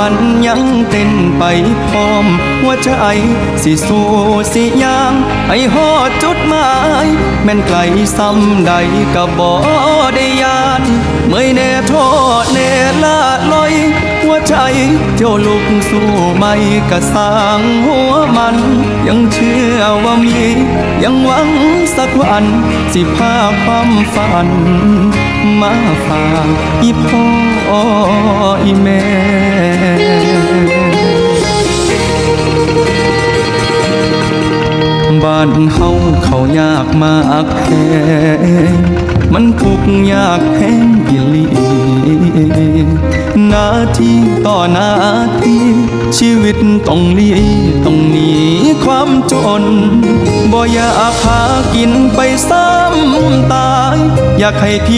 ฝันยังเต้นไปพร้อมหัวใจสิสู้สิยางให้ฮอดจุดหมาย แม่นไกลซ้ำใดก็บ่ได้ยานเมื่อยแน่โทษแน่ละลอย หัวใจเที่ยวลุกสู้ไม่กระสางหัวมัน ยังเชื่อว่ามี ยังหวังสักวัน สิพาความฝัน มาฝากอีพ่ออีแม่ บ้านเฮาเขายากมากแพงมันทุกยากแพงกี่ลีนาทีต่อนาที ชีวิตต้องหลีต้องหนีความจนบ่อยากหากินไปซ้ำตาย อยากให้พี่